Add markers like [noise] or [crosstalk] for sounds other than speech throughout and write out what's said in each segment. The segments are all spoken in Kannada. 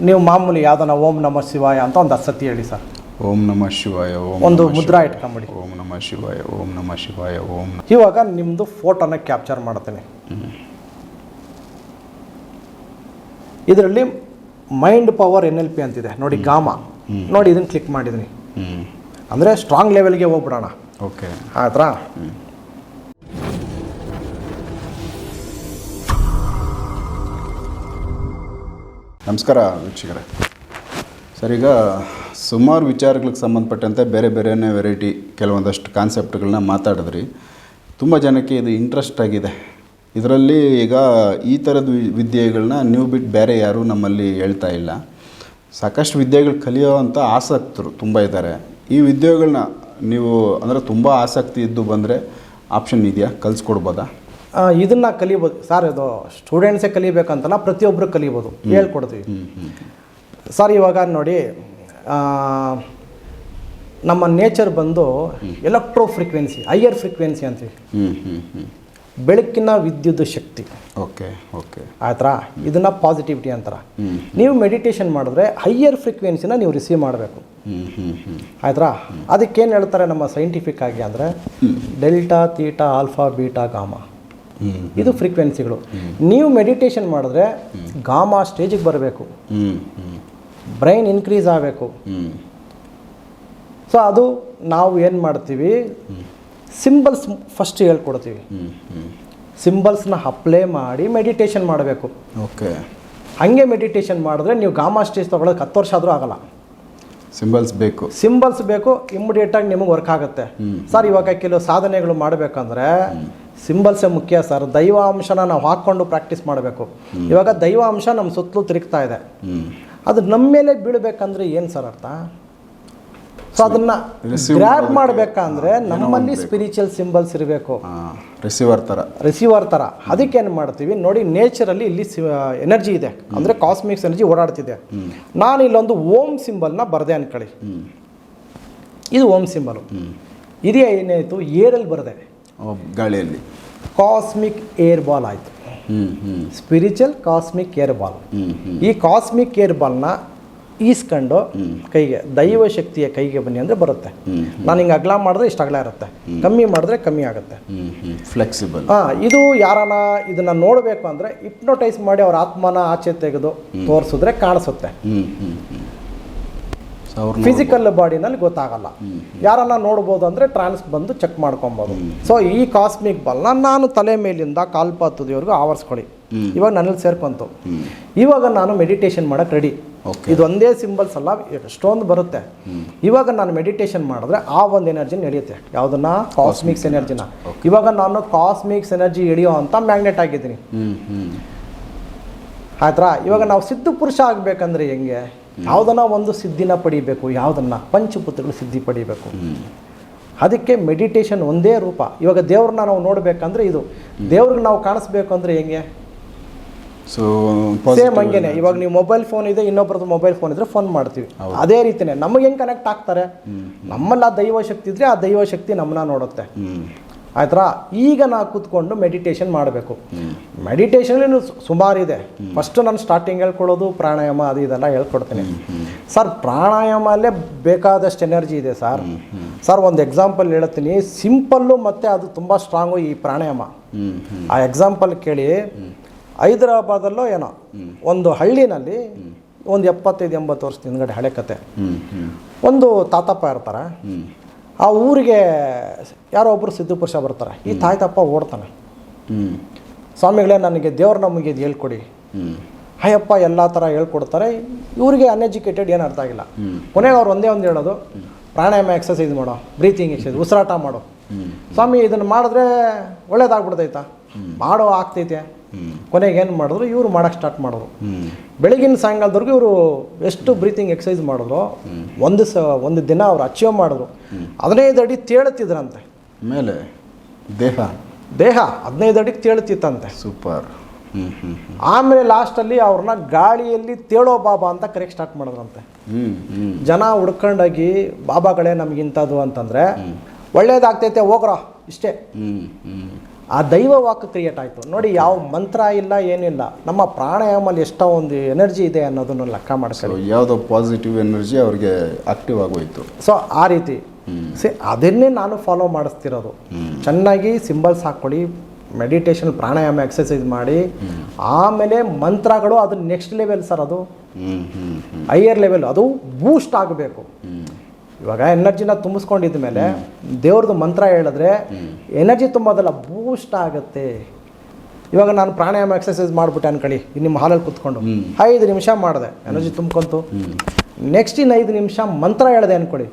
ನೀವು ಮಾಮೂಲಿ ಯಾವ್ದನ ಓಂ ನಮ ಶಿವಾಯ ಅಂತ ಒಂದು ಅಸತಿ ಹೇಳಿ ಸರ್. ಓಂ ನಮಃ ಶಿವಾಯ ಓಂ ಒಂದು ನಮಃ ಮುದ್ರಾ ಶಿವಾಯ, ಇಟ್ಕೊಂಬಿಡಿ. ಓಂ ನಮಃ ಶಿವಾಯ ಓಂ ನಮಃ ಶಿವಾಯ ಓಂ ನ- ಇವಾಗ ನಿಮ್ಮದು ಫೋಟೋನ ಕ್ಯಾಪ್ಚರ್ ಮಾಡ್ತೀನಿ. ಇದರಲ್ಲಿ mind power N L P ಅಂತಿದೆ. ನೋಡಿ ಗಾಮ. ನೋಡಿ ಇದನ್ನು ಕ್ಲಿಕ್ ಮಾಡಿದೀನಿ ಅಂದ್ರೆ ಅಂದರೆ ಸ್ಟ್ರಾಂಗ್ ಲೆವೆಲ್ಗೆ ಹೋಗ್ಬಿಡೋಣ. ಓಕೆ. ಆಯ್ತಾ ನಮಸ್ಕಾರ ವೀಕ್ಷಕರೇ. ಸರ್, ಈಗ ಸುಮಾರು ವಿಚಾರಗಳಿಗೆ ಸಂಬಂಧಪಟ್ಟಂತೆ ಬೇರೆ ಬೇರೆನೇ ವೆರೈಟಿ ಕೆಲವೊಂದಷ್ಟು ಕಾನ್ಸೆಪ್ಟ್ಗಳನ್ನ ಮಾತಾಡಿದ್ರಿ. ತುಂಬ ಜನಕ್ಕೆ ಇದು ಇಂಟ್ರೆಸ್ಟ್ ಆಗಿದೆ. ಇದರಲ್ಲಿ ಈಗ ಈ ಥರದ ವಿದ್ಯೆಗಳನ್ನ ನೀವು ಬಿಟ್ಟು ಬೇರೆ ಯಾರೂ ನಮ್ಮಲ್ಲಿ ಹೇಳ್ತಾ ಇಲ್ಲ. ಸಾಕಷ್ಟು ವಿದ್ಯೆಗಳು ಕಲಿಯೋವಂಥ ಆಸಕ್ತರು ತುಂಬ ಇದ್ದಾರೆ. ಈ ವಿದ್ಯೆಗಳನ್ನ ನೀವು ಅಂದರೆ ತುಂಬ ಆಸಕ್ತಿ ಇದ್ದು ಬಂದರೆ ಆಪ್ಷನ್ ಇದೆಯಾ? ಕಲಿಸ್ಕೊಡ್ಬೋದಾ? ಇದನ್ನ ಕಲಿಬೋದು ಸರ್ ಇದು ಸ್ಟೂಡೆಂಟ್ಸೇ ಕಲಿಬೇಕಂತಲ್ಲ ಪ್ರತಿಯೊಬ್ಬರು ಕಲಿಬೋದು. ಹೇಳ್ಕೊಡ್ತೀವಿ. ಸರ್ ಇವಾಗ ನೋಡಿ ನಮ್ಮ ನೇಚರ್ ಬಂದು ಎಲೆಕ್ಟ್ರೋ ಫ್ರೀಕ್ವೆನ್ಸಿ ಹೈಯರ್ ಫ್ರೀಕ್ವೆನ್ಸಿ ಅಂತೀವಿ. ಬೆಳಕಿನ ವಿದ್ಯುತ್ ಶಕ್ತಿ. Okay okay. ಆಯ್ತಾ ಇದನ್ನ ಪಾಸಿಟಿವಿಟಿ ಅಂತಾರೆ. ನೀವು ಮೆಡಿಟೇಷನ್ ಮಾಡಿದ್ರೆ ಹೈಯರ್ ಫ್ರೀಕ್ವೆನ್ಸಿನ ನೀವು ರಿಸೀವ್ ಮಾಡಬೇಕು. ಆಯ್ತಾ ಅದಕ್ಕೇನು ಹೇಳ್ತಾರೆ ನಮ್ಮ ಸೈಂಟಿಫಿಕ್ ಆಗಿ ಅಂದರೆ delta theta alpha beta gamma ಇದು ಫ್ರೀಕ್ವೆನ್ಸಿಗಳು ನೀವು ಮೆಡಿಟೇಷನ್ ಮಾಡಿದ್ರೆ ಗಾಮ ಸ್ಟೇಜಿಗೆ ಬರಬೇಕು. ಬ್ರೈನ್ ಇನ್ಕ್ರೀಸ್ ಆಗಬೇಕು. ಸೊ ಅದು ನಾವು ಏನು ಮಾಡ್ತೀವಿ? ಸಿಂಬಲ್ಸ್ ಫಸ್ಟ್ ಹೇಳ್ಕೊಡ್ತೀವಿ. ಸಿಂಬಲ್ಸ್ನ ಅಪ್ಲೈ ಮಾಡಿ ಮೆಡಿಟೇಷನ್ ಮಾಡಬೇಕು. ಓಕೆ ಹಾಗೆ ಮೆಡಿಟೇಷನ್ ಮಾಡಿದ್ರೆ ನೀವು ಗಾಮಾ ಸ್ಟೇಜ್ ತೊಗೊಳೋದಕ್ಕೆ ಹತ್ತು ವರ್ಷ ಆದರೂ ಆಗಲ್ಲ. ಸಿಂಬಲ್ಸ್ ಬೇಕು. ಸಿಂಬಲ್ಸ್ ಬೇಕು ಇಮ್ಮಿಡಿಯೇಟಾಗಿ ನಿಮಗೆ ವರ್ಕ್ ಆಗುತ್ತೆ. ಸರ್ ಇವಾಗ ಕೆಲವು ಸಾಧನೆಗಳು ಮಾಡಬೇಕಂದ್ರೆ ಸಿಂಬಲ್ಸೇ ಮುಖ್ಯ ಸರ್ ದೈವ ಅಂಶನ ನಾವು ಹಾಕ್ಕೊಂಡು ಪ್ರಾಕ್ಟೀಸ್ ಮಾಡಬೇಕು. ಇವಾಗ ದೈವ ಅಂಶ ನಮ್ಮ ಸುತ್ತಲೂ ತಿರುಗ್ತಾ ಇದೆ. ಅದು ನಮ್ಮ ಮೇಲೆ ಬೀಳಬೇಕಂದ್ರೆ ಏನು ಸರ್ ಅರ್ಥ? ಸೊ ಅದನ್ನ ಗ್ರ್ಯಾಬ್ ಮಾಡಬೇಕಂದ್ರೆ ನಮ್ಮಲ್ಲಿ ಸ್ಪಿರಿಚುವಲ್ ಸಿಂಬಲ್ಸ್ ಇರಬೇಕು. ರಿಸೀವರ್ ಥರ ರಿಸೀವರ್ ಥರ ಅದಕ್ಕೆ ಏನು ಮಾಡ್ತೀವಿ? ನೋಡಿ ನೇಚರಲ್ಲಿ ಇಲ್ಲಿ ಎನರ್ಜಿ ಇದೆ. ಅಂದರೆ ಕಾಸ್ಮಿಕ್ಸ್ ಎನರ್ಜಿ ಓಡಾಡ್ತಿದೆ. ನಾನು ಇಲ್ಲೊಂದು ಓಂ ಸಿಂಬಲ್ನ ಬರದೆ ಅನ್ಕೊಳ್ಳಿ. ಇದು ಓಂ ಸಿಂಬಲು ಇದೆಯಾ ಇದೇ ಏನಾಯಿತು? ಏರಲ್ಲಿ ಬರದೆ. ಗಾಳಿಯಲ್ಲಿ ಕಾಸ್ಮಿಕ್ ಏರ್ ಬಾಲ್ ಆಯಿತು. ಸ್ಪಿರಿಚುವಲ್ ಕಾಸ್ಮಿಕ್ ಏರ್ ಬಾಲ್ ಈ ಕಾಸ್ಮಿಕ್ ಏರ್ ಬಾಲ್ನ ಈಸ್ಕೊಂಡು ಕೈಗೆ ದೈವ ಶಕ್ತಿಯ ಕೈಗೆ ಬನ್ನಿ ಅಂದರೆ ಬರುತ್ತೆ. ನಾನು ಹಿಂಗೆ ಅಗಲ ಮಾಡಿದ್ರೆ ಇಷ್ಟು ಅಗಲ ಇರುತ್ತೆ. ಕಮ್ಮಿ ಮಾಡಿದ್ರೆ ಕಮ್ಮಿ ಆಗುತ್ತೆ. ಫ್ಲೆಕ್ಸಿಬಲ್ ಹಾಂ ಇದು ಯಾರನ ಇದನ್ನ ನೋಡಬೇಕು ಅಂದರೆ ಹಿಪ್ನೋಟೈಸ್ ಮಾಡಿ ಅವ್ರ ಆತ್ಮನ ಆಚೆ ತೆಗೆದು ತೋರಿಸಿದ್ರೆ ಕಾಣಿಸುತ್ತೆ ಹ್ಞೂ ಹ್ಞೂ ಹ್ಞೂ ಸೊ ಅವ್ರನ್ನ ಫಿಸಿಕಲ್ ಬಾಡಿನಲ್ಲಿ ಗೊತ್ತಾಗಲ್ಲ. ಯಾರನ್ನ ನೋಡ್ಬೋದು ಅಂದರೆ ಟ್ರಾನ್ಸ್ ಬಂದು ಚೆಕ್ ಮಾಡ್ಕೊಬೋದು. ಸೊ ಈ ಕಾಸ್ಮಿಕ್ ಬಾಲ್ನ ನಾನು ತಲೆ ಮೇಲಿಂದ ಕಾಲ್ಪಾತದವರೆಗೂ ಆವರಿಸ್ಕೊಳ್ಳಿ. ಇವಾಗ ನನ್ನಲ್ಲಿ ಸೇರ್ಕೊಂತು. ಇವಾಗ ನಾನು ಮೆಡಿಟೇಷನ್ ಮಾಡಕ್ಕೆ ರೆಡಿ ಇದೊಂದೇ ಇದು ಒಂದೇ ಸಿಂಬಲ್ಸ್ ಅಲ್ಲ ಎಷ್ಟೊಂದು ಬರುತ್ತೆ. ಇವಾಗ ನಾನು ಮೆಡಿಟೇಷನ್ ಮಾಡಿದ್ರೆ ಆ ಒಂದು ಎನರ್ಜಿನ ಎಳಿಯುತ್ತೆ ಯಾವುದನ್ನ? ಕಾಸ್ಮಿಕ್ಸ್ ಎನರ್ಜಿನ ಇವಾಗ ನಾನು ಕಾಸ್ಮಿಕ್ಸ್ ಎನರ್ಜಿ ಎಳಿಯೋ ಅಂತ ಮ್ಯಾಗ್ನೆಟ್ ಆಗಿದ್ದೀನಿ ಆಯ್ತಾ ಇವಾಗ ನಾವು ಸಿದ್ಧ ಪುರುಷ ಆಗ್ಬೇಕಂದ್ರೆ ಹೆಂಗೆ? ಯಾವುದನ್ನ ಒಂದು ಸಿದ್ಧಿನ ಪಡಿಬೇಕು ಯಾವುದನ್ನ ಪಂಚಪುತ್ರಗಳು ಸಿದ್ಧಿ ಪಡಿಬೇಕು. ಅದಕ್ಕೆ ಮೆಡಿಟೇಷನ್ ಒಂದೇ ರೂಪ. ಇವಾಗ ದೇವ್ರನ್ನ ನಾವು ನೋಡಬೇಕಂದ್ರೆ ಇದು. ದೇವ್ರಿಗೆ ನಾವು ಕಾಣಿಸ್ಬೇಕು ಅಂದ್ರೆ ಹೆಂಗೆ? ಸೊ ಸೇಮ್ ಹಂಗೇನೆ. ಇವಾಗ ನೀವು ಮೊಬೈಲ್ ಫೋನ್ ಇದೆ ಇನ್ನೊಬ್ರದ್ದು ಮೊಬೈಲ್ ಫೋನ್ ಇದ್ರೆ ಫೋನ್ ಮಾಡ್ತೀವಿ. ಅದೇ ರೀತಿನೇ. ನಮಗೆ ಹೆಂಗೆ ಕನೆಕ್ಟ್ ಆಗ್ತಾರೆ? ನಮ್ಮಲ್ಲಿ ಆ ದೈವ ಶಕ್ತಿ ಇದ್ರೆ ಆ ದೈವ ಶಕ್ತಿ ನಮ್ಮನ್ನ ನೋಡುತ್ತೆ. ಆಯ್ತಾ ಈಗ ನಾವು ಕೂತ್ಕೊಂಡು ಮೆಡಿಟೇಷನ್ ಮಾಡಬೇಕು. ಮೆಡಿಟೇಷನ್ ಸುಮಾರಿದೆ ಫಸ್ಟ್ ನಾನು ಸ್ಟಾರ್ಟಿಂಗ್ ಹೇಳ್ಕೊಳ್ಳೋದು ಪ್ರಾಣಾಯಾಮ ಅದು ಇದೆಲ್ಲ ಹೇಳ್ಕೊಡ್ತೀನಿ. ಸರ್ ಪ್ರಾಣಾಯಾಮಲ್ಲೇ ಬೇಕಾದಷ್ಟು ಎನರ್ಜಿ ಇದೆ ಸರ್ ಸರ್ ಒಂದು ಎಕ್ಸಾಂಪಲ್ ಹೇಳ್ತೀನಿ. ಸಿಂಪಲ್ಲು ಮತ್ತು ಅದು ತುಂಬ ಸ್ಟ್ರಾಂಗು ಈ ಪ್ರಾಣಾಯಾಮ. ಆ ಎಕ್ಸಾಂಪಲ್ ಕೇಳಿ. ಹೈದರಾಬಾದಲ್ಲೋ ಏನೋ ಒಂದು ಹಳ್ಳಿನಲ್ಲಿ ಒಂದು ಎಪ್ಪತ್ತೈದು ಎಂಬತ್ತು ವರ್ಷದ ಹಿಂದ್ಗಡೆ ಹಳೆ ಕತೆ. ಒಂದು ತಾತಪ್ಪ ಇರ್ತಾರೆ. ಆ ಊರಿಗೆ ಯಾರೋ ಒಬ್ಬರು ಸಿದ್ಧಪುರುಷ ಬರ್ತಾರೆ. ಈ ತಾಯ್ತಪ್ಪ ಓಡ್ತಾನೆ. ಹ್ಞೂ ಸ್ವಾಮಿಗಳೇ ನನಗೆ ದೇವ್ರ ನಮಗೆ ಇದು ಹೇಳ್ಕೊಡಿ. ಅಯ್ಯಪ್ಪ ಎಲ್ಲ ಥರ ಹೇಳ್ಕೊಡ್ತಾರೆ. ಇವರಿಗೆ ಅನ್ಎಜುಕೇಟೆಡ್ ಏನು ಅರ್ಥ ಆಗಿಲ್ಲ. ಕೊನೆಗೆ ಅವ್ರು ಒಂದೇ ಒಂದು ಹೇಳೋದು. ಪ್ರಾಣಾಯಾಮ ಎಕ್ಸಸೈಸ್ ಮಾಡೋ ಬ್ರೀತಿಂಗ್ ಎಕ್ಸಸೈಸ್ ಉಸಿರಾಟ ಮಾಡೋ. ಸ್ವಾಮಿ ಇದನ್ನು ಮಾಡಿದ್ರೆ ಒಳ್ಳೇದಾಗ್ಬಿಡ್ತೈತಾ? ಮಾಡೋ ಆಗ್ತೈತೆ. ಕೊನೆಗೆ ಏನು ಮಾಡಿದ್ರು? ಇವರು ಮಾಡೋಕ್ಕೆ ಸ್ಟಾರ್ಟ್ ಮಾಡಿದ್ರು. ಬೆಳಗಿನ ಸಾಯಂಕಾಲದವರೆಗೂ ಇವರು ಎಷ್ಟು ಬ್ರೀತಿಂಗ್ ಎಕ್ಸಸೈಸ್ ಮಾಡಿದ್ರು? ಒಂದು ಸ ಒಂದು ದಿನ ಅವ್ರು ಅಚೀವ್ ಮಾಡಿದ್ರು. ಹದಿನೈದು ಅಡಿ ತೇಳುತ್ತಿದ್ರಂತೆ ಮೇಲೆ ದೇಹ. ದೇಹ ಹದಿನೈದು ಅಡಿಗೆ ತೇಳುತ್ತಿತ್ತಂತೆ ಸೂಪರ್ ಆಮೇಲೆ ಲಾಸ್ಟಲ್ಲಿ ಅವ್ರನ್ನ ಗಾಳಿಯಲ್ಲಿ ತೇಳೋ ಬಾಬಾ ಅಂತ ಕರೆಕ್ಟ್ ಸ್ಟಾರ್ಟ್ ಮಾಡಿದ್ರಂತೆ. ಜನ ಹುಡ್ಕೊಂಡಾಗಿ ಬಾಬಾಗಳೇ ನಮಗಿಂಥದ್ದು ಅಂತಂದರೆ ಒಳ್ಳೇದಾಗ್ತೈತೆ ಹೋಗ್ರ ಇಷ್ಟೇ. ಆ ದೈವ ವಾಕ್ ಕ್ರಿಯೇಟ್ ಆಯಿತು. ನೋಡಿ ಯಾವ ಮಂತ್ರ ಇಲ್ಲ ಏನಿಲ್ಲ. ನಮ್ಮ ಪ್ರಾಣಾಯಾಮಲ್ಲಿ ಎಷ್ಟೋ ಒಂದು ಎನರ್ಜಿ ಇದೆ ಅನ್ನೋದನ್ನು ಲೆಕ್ಕ ಸೊ ಮಾಡ್ಕೊಳ್ಳಿ ಯಾವುದೋ ಪಾಸಿಟಿವ್ ಎನರ್ಜಿ ಅವ್ರಿಗೆ ಆಕ್ಟಿವ್ ಆಗೋಯಿತು. ಸೊ ಆ ರೀತಿ. ಸಿ ಅದನ್ನೇ ನಾನು ಫಾಲೋ ಮಾಡಿಸ್ತಿರೋದು. ಚೆನ್ನಾಗಿ ಸಿಂಬಲ್ಸ್ ಹಾಕ್ಕೊಳ್ಳಿ ಮೆಡಿಟೇಷನ್ ಪ್ರಾಣಾಯಾಮ ಎಕ್ಸಸೈಸ್ ಮಾಡಿ. ಆಮೇಲೆ ಮಂತ್ರಗಳು ಅದು ನೆಕ್ಸ್ಟ್ ಲೆವೆಲ್ ಸರ್ ಅದು. ಹೈಯರ್ ಲೆವೆಲ್ ಅದು ಬೂಸ್ಟ್ ಆಗಬೇಕು. ಇವಾಗ ಎನರ್ಜಿನ ತುಂಬಿಸ್ಕೊಂಡಿದ್ದ ಮೇಲೆ ದೇವ್ರದ್ದು ಮಂತ್ರ ಹೇಳಿದ್ರೆ ಎನರ್ಜಿ ತುಂಬೋದಲ್ಲ ಬೂಸ್ಟ್ ಆಗುತ್ತೆ. ಇವಾಗ ನಾನು ಪ್ರಾಣಾಯಾಮ ಎಕ್ಸಸೈಸ್ ಮಾಡಿಬಿಟ್ಟೆ ಅನ್ಕೊಳ್ಳಿ ನಿಮ್ಮ ಹಾಲಲ್ಲಿ ಕುತ್ಕೊಂಡು. ಐದು ನಿಮಿಷ ಮಾಡಿದೆ ಎನರ್ಜಿ ತುಂಬ್ಕೊಂತು. ನೆಕ್ಸ್ಟ್ ಇನ್ನು ಐದು ನಿಮಿಷ ಮಂತ್ರ ಹೇಳಿದೆ ಅನ್ಕೊಳ್ಳಿ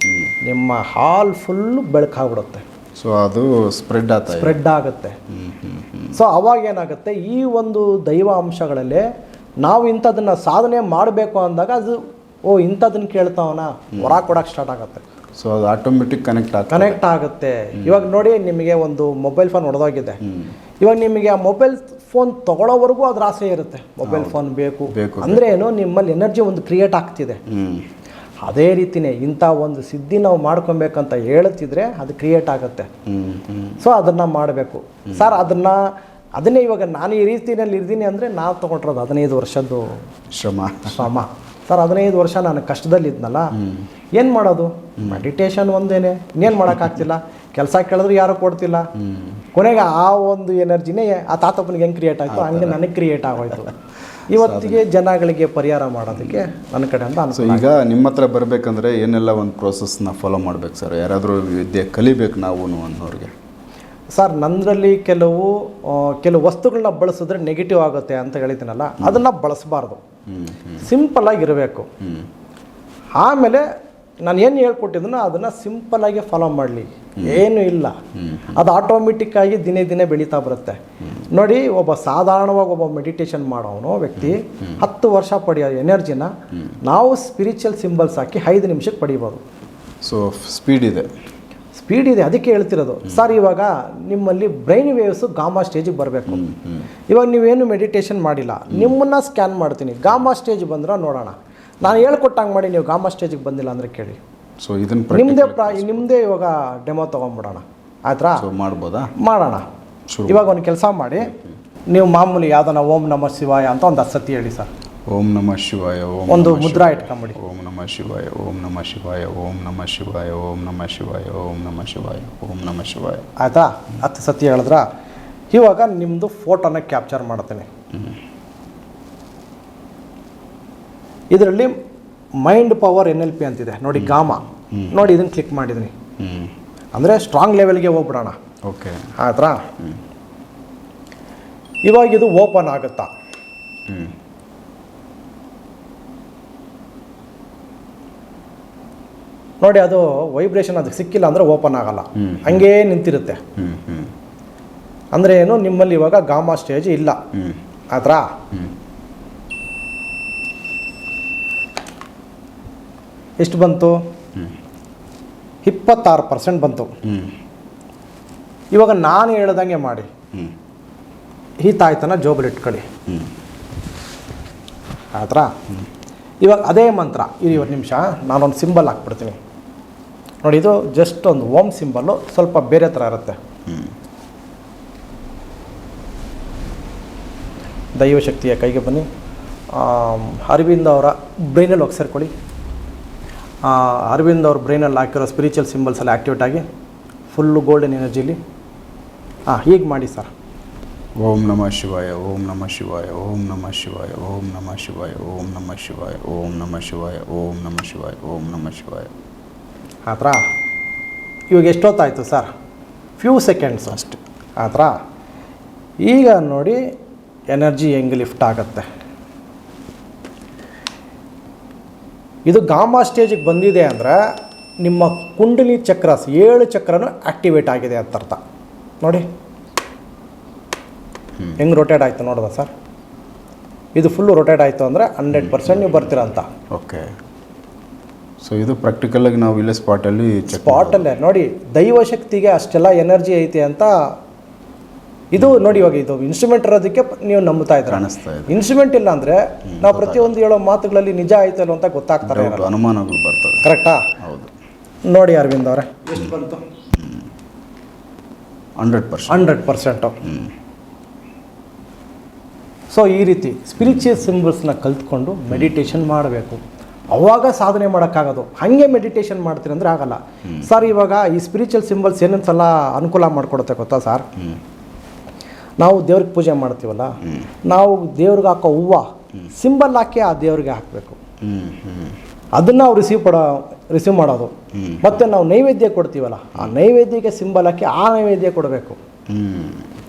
ನಿಮ್ಮ ಹಾಲ್ ಫುಲ್ಲು ಬೆಳಕಾಗ್ಬಿಡುತ್ತೆ. ಸೊ ಅದು ಸ್ಪ್ರೆಡ್ ಆಗ್ತಾ ಸ್ಪ್ರೆಡ್ ಆಗುತ್ತೆ. ಸೊ ಅವಾಗ ಏನಾಗುತ್ತೆ ಈ ಒಂದು ದೈವ ಅಂಶಗಳಲ್ಲಿ ನಾವು ಇಂಥದನ್ನು ಸಾಧನೆ ಮಾಡಬೇಕು ಅಂದಾಗ ಅದು ಓ ಇಂಥದನ್ನ ಕೇಳ್ತಾವನ? ಹೊರ ಕೊಡೋಕೆ ಸ್ಟಾರ್ಟ್ ಆಗುತ್ತೆ. ಸೊ ಅದು ಆಟೋಮೆಟಿಕ್ ಕನೆಕ್ಟ್ ಕನೆಕ್ಟ್ ಆಗುತ್ತೆ. ಇವಾಗ ನೋಡಿ ನಿಮಗೆ ಒಂದು ಮೊಬೈಲ್ ಫೋನ್ ಹೊಡೆದೋಗಿದೆ ಇವಾಗ ನಿಮಗೆ ಆ ಮೊಬೈಲ್ ಫೋನ್ ತಗೊಳ್ಳೋವರೆಗೂ ಅದ್ರ ಆಸೆ ಇರುತ್ತೆ. ಮೊಬೈಲ್ ಫೋನ್ ಬೇಕು. ಬೇಕು. ಅಂದ್ರೆ ಏನು ನಿಮ್ಮಲ್ಲಿ ಎನರ್ಜಿ ಒಂದು ಕ್ರಿಯೇಟ್ ಆಗ್ತಿದೆ. ಅದೇ ರೀತಿನೇ ಇಂಥ ಒಂದು ಸಿದ್ಧಿ ನಾವು ಮಾಡ್ಕೊಬೇಕಂತ ಹೇಳ್ತಿದ್ರೆ ಅದು ಕ್ರಿಯೇಟ್ ಆಗುತ್ತೆ. ಸೊ ಅದನ್ನು ಮಾಡಬೇಕು. ಸರ್ ಅದನ್ನು ಅದನ್ನೇ ಇವಾಗ ನಾನು ಈ ರೀತಿನಲ್ಲಿ ಇರ್ತೀನಿ ಅಂದರೆ ನಾವು ತೊಗೊಂಡಿರೋದು ಹದಿನೈದು ವರ್ಷದ್ದು ಶ್ರಮ. ಶ್ರಮ. ಸರ್ ಹದಿನೈದು ವರ್ಷ ನಾನು ಕಷ್ಟದಲ್ಲಿದ್ನಲ್ಲ ಏನು ಮಾಡೋದು? ಮೆಡಿಟೇಷನ್ ಒಂದೇನೆ. ಇನ್ನೇನು ಮಾಡೋಕ್ಕಾಗ್ತಿಲ್ಲ? ಕೆಲಸ ಕೇಳಿದ್ರು ಯಾರು ಕೊಡ್ತಿಲ್ಲ? ಕೊನೆಗೆ ಆ ಒಂದು ಎನರ್ಜಿನೇ ಆ ತಾತಪ್ಪನಿಗೆ ಹೆಂಗೆ ಕ್ರಿಯೇಟ್ ಆಯಿತು? ಹಂಗೆ ನನಗೆ ಕ್ರಿಯೇಟ್ ಆಗೋಯ್ತು. [laughs] ಇವತ್ತಿಗೆ ಜನಗಳಿಗೆ ಪರಿಹಾರ ಮಾಡೋದಕ್ಕೆ ನನ್ನ ಕಡೆಯಿಂದ ಅಂತ ಅನುಕೂಲ ಈಗ ನಿಮ್ಮ ಹತ್ರ ಬರಬೇಕಂದ್ರೆ ಏನೆಲ್ಲ ಒಂದು ಪ್ರೋಸೆಸ್ನ ಫಾಲೋ ಮಾಡ್ಬೇಕು ಸರ್ ಯಾರಾದರೂ ವಿದ್ಯೆ ಕಲಿಬೇಕು ನಾವು ಅನ್ನೋರಿಗೆ. ಸರ್ ನಂದರಲ್ಲಿ ಕೆಲವು ಕೆಲವು ವಸ್ತುಗಳನ್ನ ಬಳಸಿದ್ರೆ ನೆಗೆಟಿವ್ ಆಗುತ್ತೆ ಅಂತ ಹೇಳಿದ್ದೀನಲ್ಲ ಅದನ್ನು ಬಳಸಬಾರ್ದು. ಹ್ಞೂ ಹ್ಞೂ ಸಿಂಪಲ್ ಆಗಿರಬೇಕು. ಹ್ಞೂ ಆಮೇಲೆ ನಾನು ಏನು ಹೇಳ್ಕೊಟ್ಟಿದ್ದನೋ ಅದನ್ನು ಸಿಂಪಲ್ಲಾಗಿ ಫಾಲೋ ಮಾಡಲಿ. ಏನು ಇಲ್ಲ. ಅದು ಆಟೋಮೆಟಿಕ್ಕಾಗಿ ದಿನೇ ದಿನೇ ಬೆಳೀತಾ ಬರುತ್ತೆ. ನೋಡಿ, ಒಬ್ಬ ಸಾಧಾರಣವಾಗಿ ಒಬ್ಬ ಮೆಡಿಟೇಷನ್ ಮಾಡೋನು ವ್ಯಕ್ತಿ ಹತ್ತು ವರ್ಷ ಪಡೆಯೋ ಎನರ್ಜಿನ ನಾವು ಸ್ಪಿರಿಚುವಲ್ ಸಿಂಬಲ್ಸ್ ಹಾಕಿ ಐದು ನಿಮಿಷಕ್ಕೆ ಪಡಿಬೋದು. ಸೊ ಸ್ಪೀಡ್ ಇದೆ. ಸ್ಪೀಡ್ ಇದೆ ಅದಕ್ಕೆ ಹೇಳ್ತಿರೋದು. ಸರ್ ಇವಾಗ ನಿಮ್ಮಲ್ಲಿ ಬ್ರೈನ್ ವೇವ್ಸು ಗಾಮಾ ಸ್ಟೇಜಿಗೆ ಬರಬೇಕು. ಇವಾಗ ನೀವೇನು ಮೆಡಿಟೇಷನ್ ಮಾಡಿಲ್ಲ ನಿಮ್ಮನ್ನ ಸ್ಕ್ಯಾನ್ ಮಾಡ್ತೀನಿ. ಗಾಮಾ ಸ್ಟೇಜ್ ಬಂದ್ರೆ ನೋಡೋಣ. ನಾನು ಹೇಳ್ಕೊಟ್ಟಂಗೆ ಮಾಡಿ ನೀವು ಗಾಮಾ ಸ್ಟೇಜಿಗೆ ಬಂದಿಲ್ಲ ಅಂದರೆ ಕೇಳಿ. ಸೊ ಇದನ್ನು ನಿಮ್ಮದೇ ಪ್ರಾ ನಿಮ್ಮದೇ ಇವಾಗ ಡೆಮೋ ತೊಗೊಂಬಿಡೋಣ ಆಯ್ತಾ ಮಾಡ್ಬೋದಾ? ಮಾಡೋಣ. ಇವಾಗ ಒಂದು ಕೆಲಸ ಮಾಡಿ ನೀವು ಮಾಮೂಲಿ ಯಾವ್ದಾನ ಓಂ ನಮ ಶಿವಾಯ ಅಂತ ಒಂದು ಹತ್ತು ಸತಿ ಹೇಳಿ ಸರ್ ಓಂ ನಮಃ ಶಿವಾಯ ಓಂ ಒಂದು ಮುದ್ರಾ ಇಟ್ಕೊಂಡ್ಬಿಡಿ ಇಟ್ಕೊಂಬಿಡಿ. ಓಂ ನಮಃ ಶಿವಾಯ ಓಂ ನಮಃ ಶಿವಾಯ ಓಂ ನಮಃ ಶಿವಾಯ ಓಂ ನಮಃ ಶಿವಾಯ ಓಂ ನಮಃ ಶಿವಾಯ ಓಂ ನಮಃ ಶಿವಾಯ. ಆಯಿತಾ? ಹತ್ತು ಸತಿ ಹೇಳಿದ್ರ? ಇವಾಗ ನಿಮ್ಮದು ಫೋಟೋನ ಕ್ಯಾಪ್ಚರ್ ಮಾಡ್ತೀನಿ. ಇದರಲ್ಲಿ mind power N L P ಅಂತಿದೆ. ನೋಡಿ ಗಾಮ. ನೋಡಿ ಇದನ್ನು ಕ್ಲಿಕ್ ಮಾಡಿದ್ದೀನಿ ಅಂದರೆ ಸ್ಟ್ರಾಂಗ್ ಲೆವೆಲ್ಗೆ ಹೋಗ್ಬಿಡೋಣ. ಓಕೆ. ಆಯ್ತಾ? ಇವಾಗ ಇದು ಓಪನ್ ಆಗುತ್ತಾ? ನೋಡಿ ಅದು ವೈಬ್ರೇಷನ್ ಅದಕ್ಕೆ ಸಿಕ್ಕಿಲ್ಲ ಅಂದರೆ ಓಪನ್ ಆಗಲ್ಲ. ಹಂಗೇ ನಿಂತಿರುತ್ತೆ. ಅಂದರೆ ಏನು ನಿಮ್ಮಲ್ಲಿ ಇವಾಗ ಗಾಮಾ ಸ್ಟೇಜ್ ಇಲ್ಲ. ಆತರ ಎಷ್ಟು ಬಂತು? ಇಪ್ಪತ್ತಾರು ಪರ್ಸೆಂಟ್ ಬಂತು. ಹ್ಞೂ ಇವಾಗ ನಾನು ಹೇಳ್ದಂಗೆ ಮಾಡಿ. ಈ ತಾಯ್ತನ ಜೋಬಲ್ ಇಟ್ಕೊಳ್ಳಿ. ಆತರ ಇವಾಗ ಅದೇ ಮಂತ್ರ. ಇರಿ ಒಂದು ನಿಮಿಷ. ನಾನೊಂದು ಸಿಂಬಲ್ ಹಾಕ್ಬಿಡ್ತೀನಿ. ನೋಡಿ, ಇದು ಜಸ್ಟ್ ಒಂದು ಓಮ್ ಸಿಂಬಲ್ಲು ಸ್ವಲ್ಪ ಬೇರೆ ಥರ ಇರುತ್ತೆ. ದೈವಶಕ್ತಿಯ ಕೈಗೆ ಬನ್ನಿ. ಅರವಿಂದ್ ಅವರ ಬ್ರೈನಲ್ಲಿ ಹೋಗಿ ಸೇರ್ಕೊಳ್ಳಿ ಅರವಿಂದ್ ಅವ್ರ ಬ್ರೈನಲ್ಲಿ ಹಾಕಿರೋ ಸ್ಪಿರಿಚುವಲ್ ಸಿಂಬಲ್ಸ್ ಎಲ್ಲ ಆ್ಯಕ್ಟಿವೇಟ್ ಆಗಿ ಫುಲ್ಲು ಗೋಲ್ಡನ್ ಎನರ್ಜಿಲಿ ಹಾಂ ಹೀಗೆ ಮಾಡಿ ಸರ್. ಓಂ ನಮಃ ಶಿವಾಯ, ಓಂ ನಮಃ ಶಿವಾಯ, ಓಂ ನಮಃ ಶಿವಾಯ, ಓಂ ನಮಃ ಶಿವಾಯ, ಓಂ ನಮಃ ಶಿವಾಯ, ಓಂ ನಮಃ ಶಿವಾಯ, ಓಂ ನಮಃ ಶಿವಾಯ, ಓಂ ನಮಃ ಶಿವಾಯ. ಆ ಥರ ಇವಾಗ ಎಷ್ಟೊತ್ತಾಯಿತು ಸರ್? ಫ್ಯೂ ಸೆಕೆಂಡ್ಸ್ ಅಷ್ಟೆ. ಆ ಥರ ಈಗ ನೋಡಿ ಎನರ್ಜಿ ಹೆಂಗೆ ಲಿಫ್ಟ್ ಆಗುತ್ತೆ. ಇದು ಗಾಮಾ ಸ್ಟೇಜಿಗೆ ಬಂದಿದೆ ಅಂದರೆ ನಿಮ್ಮ ಕುಂಡಲಿ ಚಕ್ರಸ್ ಏಳು ಚಕ್ರನೂ ಆ್ಯಕ್ಟಿವೇಟ್ ಆಗಿದೆ ಅಂತ ಅರ್ಥ. ನೋಡಿ. ಹೆಂಗೆ ರೊಟೇಟ್ ಆಯಿತು ನೋಡ್ದ ಸರ್? ಇದು ಫುಲ್ಲು ರೊಟೇಟ್ ಆಯಿತು ಅಂದರೆ ಹಂಡ್ರೆಡ್ ಪರ್ಸೆಂಟ್ ನೀವು ಬರ್ತೀರಂತ ಓಕೆ ಸೊ ಇದು ಪ್ರಾಕ್ಟಿಕಲಾಗಿ ನಾವು ಇಲ್ಲೇ ಸ್ಪಾಟಲ್ಲಿ ಚೆಕ್ ಸ್ಪಾಟಲ್ಲೇ ನೋಡಿ ದೈವಶಕ್ತಿಗೆ ಅಷ್ಟೆಲ್ಲ ಎನರ್ಜಿ ಐತೆ ಅಂತ ಇದು ನೋಡಿ ಇವಾಗ ಇದು ಇನ್ಸ್ಟ್ರೂಮೆಂಟ್ ಇರೋದಕ್ಕೆ ನೀವು ನಂಬುತ್ತಾ ಇದ್ರೆ ಕಾಣಿಸ್ತಾ ಇದೆ. ಇನ್ಸ್ಟ್ರೂಮೆಂಟ್ ಇಲ್ಲ ಅಂದ್ರೆ ನಾವು ಪ್ರತಿಯೊಂದು ಹೇಳೋ ಮಾತುಗಳಲ್ಲಿ ನಿಜ ಆಯ್ತಲ್ಲ ಅಂತ ಗೊತ್ತಾಗ್ತಾರೆ ಅನುಮಾನಗಳು ಬರ್ತವೆ. ಕರೆಕ್ಟಾ ಹೌದು. ನೋಡಿ ಅರವಿಂದ್ ಅವರೇ. ಎಷ್ಟು ಬಂತು? Hundred percent. Hundred percent. So ಈ ರೀತಿ ಸ್ಪಿರಿಚುವಲ್ ಸಿಂಬಲ್ಸ್ನ ಕಲ್ತ್ಕೊಂಡು ಮೆಡಿಟೇಷನ್ ಮಾಡಬೇಕು. ಅವಾಗ ಸಾಧನೆ ಮಾಡೋಕ್ಕಾಗೋದು. ಹಾಗೆ ಮೆಡಿಟೇಷನ್ ಮಾಡ್ತೀನಿ ಅಂದರೆ ಆಗಲ್ಲ. ಸರ್ ಇವಾಗ ಈ ಸ್ಪಿರಿಚುವಲ್ ಸಿಂಬಲ್ಸ್ ಏನೇನು ಸಲ ಅನುಕೂಲ ಮಾಡಿಕೊಡುತ್ತೆ ಗೊತ್ತಾ ಸರ್ ನಾವು ದೇವ್ರಿಗೆ ಪೂಜೆ ಮಾಡ್ತೀವಲ್ಲ ನಾವು ದೇವ್ರಿಗೆ ಹಾಕೋ ಹೂವು ಸಿಂಬಲ್ ಹಾಕಿ ಆ ದೇವ್ರಿಗೆ ಹಾಕಬೇಕು. ಅದನ್ನು ನಾವು ರಿಸೀವ್ ಪಡೋ ರಿಸೀವ್ ಮಾಡೋದು. ಮತ್ತು ನಾವು ನೈವೇದ್ಯ ಕೊಡ್ತೀವಲ್ಲ ಆ ನೈವೇದ್ಯಕ್ಕೆ ಸಿಂಬಲ್ ಹಾಕಿ ಆ ನೈವೇದ್ಯ ಕೊಡಬೇಕು.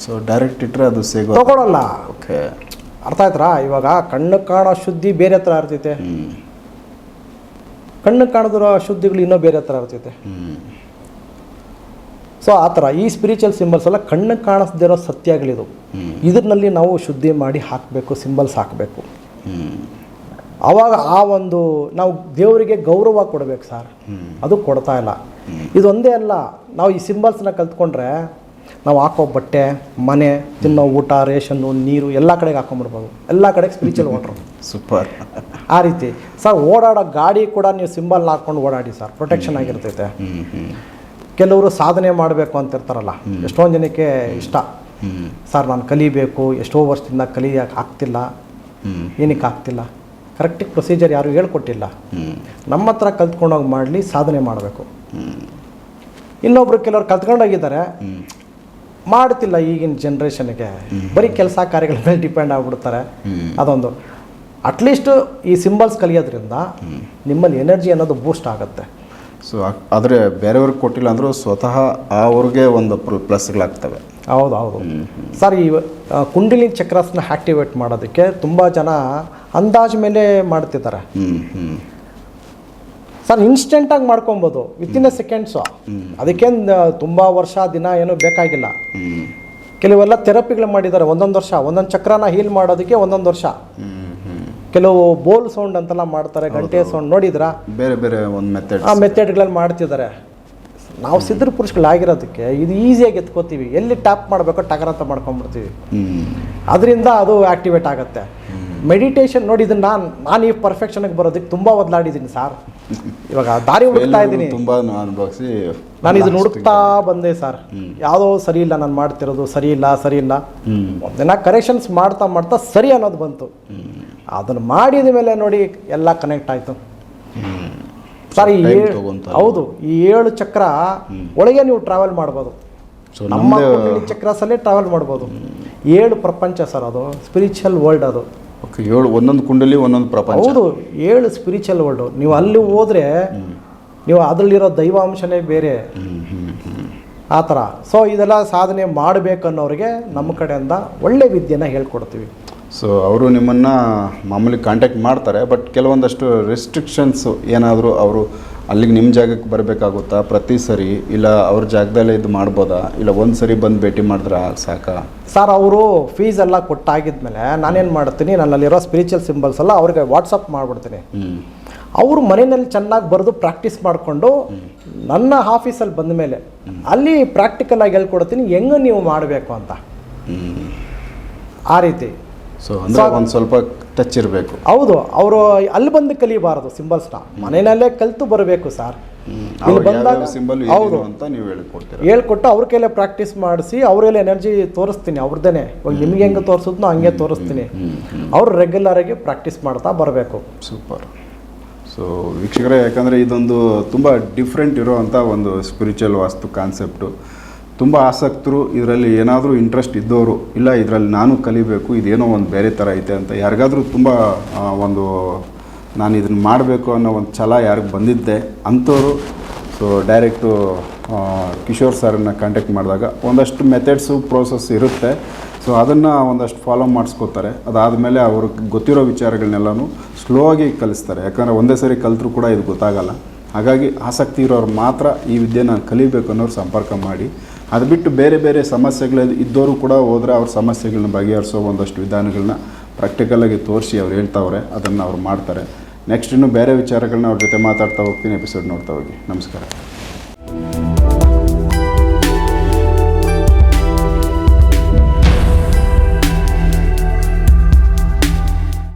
ಸೊ ಡೈರೆಕ್ಟ್ ಇಟ್ಟರೆ ಅದು ಸಿಗೋ ತಗೊಳಲ್ಲ. ಓಕೆ ಅರ್ಥ ಆಯ್ತಾ ಇವಾಗ ಕಣ್ಣು ಕಾಣೋ ಶುದ್ಧಿ ಬೇರೆ ಹತ್ರ ಇರ್ತೈತೆ. ಕಣ್ಣು ಕಾಣದಿರೋ ಶುದ್ಧಿಗಳು ಇನ್ನೂ ಬೇರೆ ಥರ ಇರ್ತೈತೆ. ಸೊ ಆ ಥರ ಈ ಸ್ಪಿರಿಚುವಲ್ ಸಿಂಬಲ್ಸ್ ಎಲ್ಲ ಕಣ್ಣು ಕಾಣಿಸ್ದಿರೋ ಸತ್ಯಗಳಿದು. ಇದರಲ್ಲಿ ನಾವು ಶುದ್ಧಿ ಮಾಡಿ ಹಾಕಬೇಕು ಸಿಂಬಲ್ಸ್ ಹಾಕಬೇಕು. ಆವಾಗ ಆ ಒಂದು ನಾವು ದೇವರಿಗೆ ಗೌರವ ಕೊಡಬೇಕು ಸರ್. ಅದು ಕೊಡ್ತಾ ಇಲ್ಲ. ಇದೊಂದೇ ಅಲ್ಲ, ನಾವು ಈ ಸಿಂಬಲ್ಸ್ನ ಕಲ್ತ್ಕೊಂಡ್ರೆ ನಾವು ಹಾಕೋ ಬಟ್ಟೆ ಮನೆ ತಿನ್ನೋ ಊಟ ರೇಷನ್ನು ನೀರು ಎಲ್ಲ ಕಡೆಗೆ ಹಾಕೊಂಡ್ಬಿಡ್ಬೋದು. ಎಲ್ಲ ಕಡೆಗೆ ಸ್ಪಿರಿಚುವಲ್ ವಾಟ್ರ್ ಸೂಪರ್. ಆ ರೀತಿ. ಸರ್ ಓಡಾಡೋ ಗಾಡಿ ಕೂಡ ನೀವು ಸಿಂಬಲ್ ಹಾಕ್ಕೊಂಡು ಓಡಾಡಿ ಸರ್. ಪ್ರೊಟೆಕ್ಷನ್ ಆಗಿರ್ತೈತೆ. ಕೆಲವರು ಸಾಧನೆ ಮಾಡಬೇಕು ಅಂತ ಇರ್ತಾರಲ್ಲ ಎಷ್ಟೊಂದು ಜನಕ್ಕೆ ಇಷ್ಟ. ಸರ್ ನಾನು ಕಲಿಬೇಕು ಎಷ್ಟೋ ವರ್ಷದಿಂದ ಕಲಿಯಕ್ಕೆ ಆಗ್ತಿಲ್ಲ. ಏನಕ್ಕೆ ಆಗ್ತಿಲ್ಲ? ಕರೆಕ್ಟಿಗೆ ಪ್ರೊಸೀಜರ್ ಯಾರು ಹೇಳ್ಕೊಟ್ಟಿಲ್ಲ. ನಮ್ಮ ಹತ್ರ ಕಲ್ತ್ಕೊಂಡೋಗಿ ಮಾಡಲಿ ಸಾಧನೆ ಮಾಡಬೇಕು. ಇನ್ನೊಬ್ರು ಕೆಲವರು ಕಲ್ತ್ಕೊಂಡೋಗಿದ್ದಾರೆ. ಮಾಡ್ತಿಲ್ಲ ಈಗಿನ ಜನ್ರೇಷನ್ಗೆ ಬರೀ ಕೆಲಸ ಕಾರ್ಯಗಳ ಮೇಲೆ ಡಿಪೆಂಡ್ ಆಗಿಬಿಡ್ತಾರೆ. ಅದೊಂದು. ಅಟ್ಲೀಸ್ಟ್ ಈ ಸಿಂಬಲ್ಸ್ ಕಲಿಯೋದ್ರಿಂದ ನಿಮ್ಮಲ್ಲಿ ಎನರ್ಜಿ ಅನ್ನೋದು ಬೂಸ್ಟ್ ಆಗುತ್ತೆ. ಸೊ ಆದರೆ ಬೇರೆಯವ್ರಿಗೆ ಕೊಟ್ಟಿಲ್ಲ ಅಂದರೂ ಸ್ವತಃ ಅವ್ರಿಗೆ ಒಂದು ಪ್ಲಸ್ಗಳಾಗ್ತವೆ ಹೌದು ಹೌದು. ಸರ್ ಈ ಕುಂಡಲಿನ ಕುಂಡಲಿ ಚಕ್ರಸ್ನ ಆಕ್ಟಿವೇಟ್ ಮಾಡೋದಕ್ಕೆ ತುಂಬ ಜನ ಅಂದಾಜು ಮೇಲೆ ಮಾಡ್ತಿದ್ದಾರೆ. ಸರ್ ಇನ್ಸ್ಟೆಂಟಾಗಿ ಮಾಡ್ಕೊಬೋದು ವಿತಿನ್ ಎ ಸೆಕೆಂಡ್ಸು ಅದಕ್ಕೇನು ತುಂಬ ವರ್ಷ ದಿನ ಏನೂ ಬೇಕಾಗಿಲ್ಲ. ಕೆಲವೆಲ್ಲ ಥೆರಪಿಗಳು ಮಾಡಿದ್ದಾರೆ ಒಂದೊಂದು ವರ್ಷ. ಒಂದೊಂದು ಚಕ್ರನ ಹೀಲ್ ಮಾಡೋದಕ್ಕೆ ಒಂದೊಂದು ವರ್ಷ. ಕೆಲವು ಬೋಲ್ ಸೌಂಡ್ ಅಂತೆಲ್ಲ ಮಾಡ್ತಾರೆ ಗಂಟೆ ಸೌಂಡ್ ನೋಡಿದ್ರಾ? ಬೇರೆ ಬೇರೆ ಒಂದು ಮೆಥಡ್ ಆ ಮೆಥಡ್ಗಳಲ್ಲಿ ಮಾಡ್ತಿದ್ದಾರೆ. ನಾವು ಸಿದ್ಧ ಪುರುಷಗಳಾಗಿರೋದಕ್ಕೆ ಇದು ಈಸಿಯಾಗಿ ಎತ್ಕೋತೀವಿ. ಎಲ್ಲಿ ಟ್ಯಾಪ್ ಮಾಡಬೇಕೋ ಟಗರಂತ ಅಂತ ಮಾಡ್ಕೊಂಡ್ಬಿಡ್ತೀವಿ. ಅದರಿಂದ ಅದು ಆಕ್ಟಿವೇಟ್ ಆಗುತ್ತೆ. ಮೆಡಿಟೇಷನ್ ನೋಡಿ ಇದನ್ನ ನಾನು ನಾನು ಈ ಪರ್ಫೆಕ್ಷನ್ಗೆ ಬರೋದಕ್ಕೆ ತುಂಬ ಒದ್ಲಾಡಿದ್ದೀನಿ ಸರ್ ಇವಾಗ ದಾರಿ ಹುಡುಕ್ತಾ ಇದ್ದೀನಿ. ತುಂಬ ಅನುಭವಿಸಿ ನಾನು ಇದು ಹುಡುಕ್ತಾ ಬಂದೆ ಸರ್ ಯಾವುದೋ ಸರಿ ಇಲ್ಲ ನಾನು ಮಾಡ್ತಿರೋದು ಸರಿ ಇಲ್ಲ ಸರಿ ಇಲ್ಲ. ಒಂದಿನ ಕರೆಕ್ಷನ್ಸ್ ಮಾಡ್ತಾ ಮಾಡ್ತಾ ಸರಿ ಅನ್ನೋದು ಬಂತು. ಅದನ್ನು ಮಾಡಿದ ಮೇಲೆ ನೋಡಿ ಎಲ್ಲ ಕನೆಕ್ಟ್ ಆಯಿತು. ಸರ್ ಈ ಹೌದು ಈ ಏಳು ಚಕ್ರ ಒಳಗೆ ನೀವು ಟ್ರಾವೆಲ್ ಮಾಡ್ಬೋದು. ನಮ್ಮ ಚಕ್ರಸಲ್ಲೇ ಟ್ರಾವೆಲ್ ಮಾಡ್ಬೋದು. ಏಳು ಪ್ರಪಂಚ ಸರ್ ಅದು ಸ್ಪಿರಿಚುವಲ್ ವರ್ಲ್ಡ್ ಅದು. ಓಕೆ ಏಳು ಒಂದೊಂದು ಕುಂಡಲಿ ಒಂದೊಂದು ಪ್ರಪಂಚ. ಹೌದು ಏಳು ಸ್ಪಿರಿಚುವಲ್ ವರ್ಲ್ಡು ನೀವು ಅಲ್ಲಿ ಹೋದ್ರೆ ನೀವು ಅದರಲ್ಲಿರೋ ದೈವಾಂಶನೇ ಬೇರೆ. ಆ ಥರ. ಸೊ ಇದೆಲ್ಲ ಸಾಧನೆ ಮಾಡಬೇಕನ್ನೋರಿಗೆ ನಮ್ಮ ಕಡೆಯಿಂದ ಒಳ್ಳೆ ವಿದ್ಯೆನ ಹೇಳ್ಕೊಡ್ತೀವಿ. ಸೊ ಅವರು ನಿಮ್ಮನ್ನು ಮಾಮೂಲಿ ಕಾಂಟ್ಯಾಕ್ಟ್ ಮಾಡ್ತಾರೆ ಬಟ್ ಕೆಲವೊಂದಷ್ಟು ರೆಸ್ಟ್ರಿಕ್ಷನ್ಸು ಏನಾದರೂ ಅವರು ಅಲ್ಲಿಗೆ ನಿಮ್ಮ ಜಾಗಕ್ಕೆ ಬರಬೇಕಾಗುತ್ತಾ? ಪ್ರತಿ ಸರಿ? ಇಲ್ಲ ಅವ್ರ ಜಾಗದಲ್ಲೇ ಇದು ಮಾಡ್ಬೋದಾ? ಇಲ್ಲ ಒಂದು ಸರಿ ಬಂದು ಭೇಟಿ ಮಾಡಿದ್ರೆ? ಸಾಕ? ಸರ್ ಅವರು ಫೀಸ್ ಎಲ್ಲ ಕೊಟ್ಟಾಗಿದ್ಮೇಲೆ ನಾನೇನು ಮಾಡ್ತೀನಿ ನನ್ನಲ್ಲಿರೋ ಸ್ಪಿರಿಚುವಲ್ ಸಿಂಬಲ್ಸ್ ಎಲ್ಲ ಅವ್ರಿಗೆ ವಾಟ್ಸಪ್ ಮಾಡಿಬಿಡ್ತೀನಿ. ಅವರು ಮನೆಯಲ್ಲಿ ಚೆನ್ನಾಗಿ ಬರೆದು ಪ್ರಾಕ್ಟೀಸ್ ಮಾಡಿಕೊಂಡು ನನ್ನ ಆಫೀಸಲ್ಲಿ ಬಂದ ಮೇಲೆ ಅಲ್ಲಿ ಪ್ರಾಕ್ಟಿಕಲ್ ಆಗಿ ಹೇಳ್ಕೊಡ್ತೀನಿ ಹೆಂಗೆ ನೀವು ಮಾಡಬೇಕು ಅಂತ. ಆ ರೀತಿ. ಸೊ ಅಂದರೆ ಒಂದು ಸ್ವಲ್ಪ ಟಚ್ ಇರಬೇಕು. ಹೌದು ಅವರು ಅಲ್ಲಿ ಬಂದು ಕಲಿಬಾರದು ಸಿಂಬಲ್ಸ್ನ ಮನೆಯಲ್ಲೇ ಕಲಿತು ಬರಬೇಕು ಸರ್. ಇಲ್ಲಿ ಬಂದಾಗ ಸಿಂಬಲ್ ಹೌದು. ಅಂತ ನೀವು ಹೇಳಿಕೊಡ್ತೀರ. ಹೇಳ್ಕೊಟ್ಟು ಅವ್ರ ಕೈಲೇ ಪ್ರಾಕ್ಟೀಸ್ ಮಾಡಿಸಿ ಅವ್ರಲ್ಲಿ ಎನರ್ಜಿ ತೋರಿಸ್ತೀನಿ ಅವ್ರದ್ದೇನೆ ಇವಾಗ ನಿಮ್ಗೆ ಹೆಂಗೆ ತೋರಿಸಿದ್ನೋ ಹಂಗೆ ತೋರಿಸ್ತೀನಿ. ಅವ್ರು ರೆಗ್ಯುಲರ್ ಆಗಿ ಪ್ರಾಕ್ಟೀಸ್ ಮಾಡ್ತಾ ಬರಬೇಕು. ಸೂಪರ್. ಸೊ ವೀಕ್ಷಕರೇ ಯಾಕಂದರೆ ಇದೊಂದು ತುಂಬ ಡಿಫ್ರೆಂಟ್ ಇರೋವಂಥ ಒಂದು ಸ್ಪಿರಿಚುವಲ್ ವಾಸ್ತು ಕಾನ್ಸೆಪ್ಟು ತುಂಬ ಆಸಕ್ತರು, ಇದರಲ್ಲಿ ಏನಾದರೂ ಇಂಟ್ರೆಸ್ಟ್ ಇದ್ದವರು ಇಲ್ಲ ಇದರಲ್ಲಿ ನಾನು ಕಲಿಬೇಕು, ಇದೇನೋ ಒಂದು ಬೇರೆ ಥರ ಐತೆ ಅಂತ ಯಾರಿಗಾದರೂ ತುಂಬ ಒಂದು, ನಾನು ಇದನ್ನು ಮಾಡಬೇಕು ಅನ್ನೋ ಒಂದು ಛಲ ಯಾರಿಗೆ ಬಂದಿದ್ದೆ ಅಂಥವ್ರು ಸೊ ಡೈರೆಕ್ಟು ಕಿಶೋರ್ ಸರನ್ನು ಕಾಂಟ್ಯಾಕ್ಟ್ ಮಾಡಿದಾಗ ಒಂದಷ್ಟು ಮೆಥಡ್ಸು ಪ್ರೋಸೆಸ್ ಇರುತ್ತೆ. ಸೊ ಅದನ್ನು ಒಂದಷ್ಟು ಫಾಲೋ ಮಾಡಿಸ್ಕೋತಾರೆ. ಅದಾದಮೇಲೆ ಅವ್ರಿಗೆ ಗೊತ್ತಿರೋ ವಿಚಾರಗಳನ್ನೆಲ್ಲನೂ ಸ್ಲೋ ಆಗಿ ಕಲಿಸ್ತಾರೆ. ಯಾಕಂದರೆ ಒಂದೇ ಸರಿ ಕಲಿತರೂ ಕೂಡ ಇದು ಗೊತ್ತಾಗಲ್ಲ. ಹಾಗಾಗಿ ಆಸಕ್ತಿ ಇರೋರು ಮಾತ್ರ ಈ ವಿದ್ಯೆನ ಕಲಿಬೇಕು ಅನ್ನೋರು ಸಂಪರ್ಕ ಮಾಡಿ. ಅದು ಬಿಟ್ಟು ಬೇರೆ ಬೇರೆ ಸಮಸ್ಯೆಗಳು ಇದ್ದವರು ಕೂಡ ಹೋದರೆ ಅವ್ರ ಸಮಸ್ಯೆಗಳನ್ನ ಬಗೆಹರಿಸೋ ಒಂದಷ್ಟು ವಿಧಾನಗಳನ್ನ ಪ್ರಾಕ್ಟಿಕಲಾಗಿ ತೋರಿಸಿ ಅವ್ರು ಹೇಳ್ತಾವ್ರೆ, ಅದನ್ನು ಅವ್ರು ಮಾಡ್ತಾರೆ. ನೆಕ್ಸ್ಟ್ ಇನ್ನು ಬೇರೆ ವಿಚಾರಗಳನ್ನ ಅವ್ರ ಜೊತೆ ಮಾತಾಡ್ತಾ ಹೋಗ್ತೀನಿ ಎಪಿಸೋಡ್ ನೋಡ್ತಾ ಹೋಗಿ. ನಮಸ್ಕಾರ.